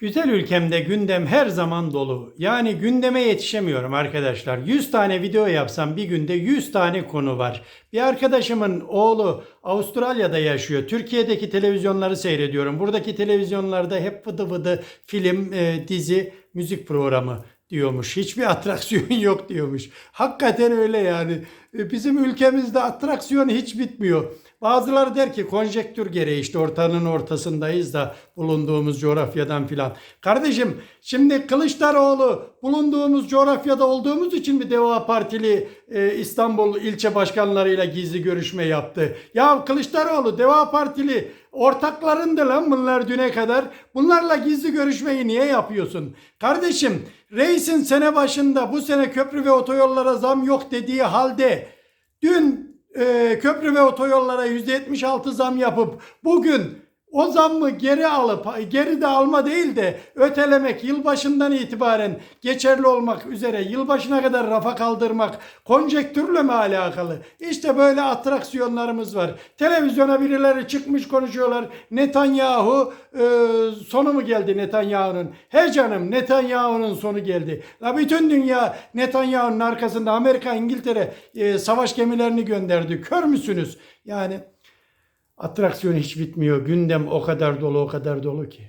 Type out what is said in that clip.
Güzel ülkemde gündem her zaman dolu. Yani gündeme yetişemiyorum arkadaşlar. 100 tane video yapsam bir günde 100 tane konu var. Bir arkadaşımın oğlu Avustralya'da yaşıyor. Türkiye'deki televizyonları seyrediyorum. Buradaki televizyonlarda hep vıdı vıdı film, e, dizi, müzik programı diyormuş. Hiçbir atraksiyon yok diyormuş. Hakikaten öyle yani. E, Bizim ülkemizde atraksiyon hiç bitmiyor. Bazıları der ki konjektür gereği işte ortanın ortasındayız da bulunduğumuz coğrafyadan filan. Kardeşim şimdi Kılıçdaroğlu bulunduğumuz coğrafyada olduğumuz için mi Deva Partili e, İstanbul ilçe başkanlarıyla gizli görüşme yaptı? Ya Kılıçdaroğlu Deva Partili ortaklarındı lan bunlar düne kadar. Bunlarla gizli görüşmeyi niye yapıyorsun? Kardeşim reisin sene başında bu sene köprü ve otoyollara zam yok dediği halde dün e, köprü ve otoyollara %76 zam yapıp bugün o zammı geri alıp geri de alma değil de ötelemek yılbaşından itibaren geçerli olmak üzere yılbaşına kadar rafa kaldırmak konjektürle mi alakalı? İşte böyle atraksiyonlarımız var. Televizyona birileri çıkmış konuşuyorlar. Netanyahu e, sonu mu geldi Netanyahu'nun? He canım Netanyahu'nun sonu geldi. La bütün dünya Netanyahu'nun arkasında Amerika, İngiltere e, savaş gemilerini gönderdi. Kör müsünüz? Yani Atraksiyon hiç bitmiyor. Gündem o kadar dolu o kadar dolu ki.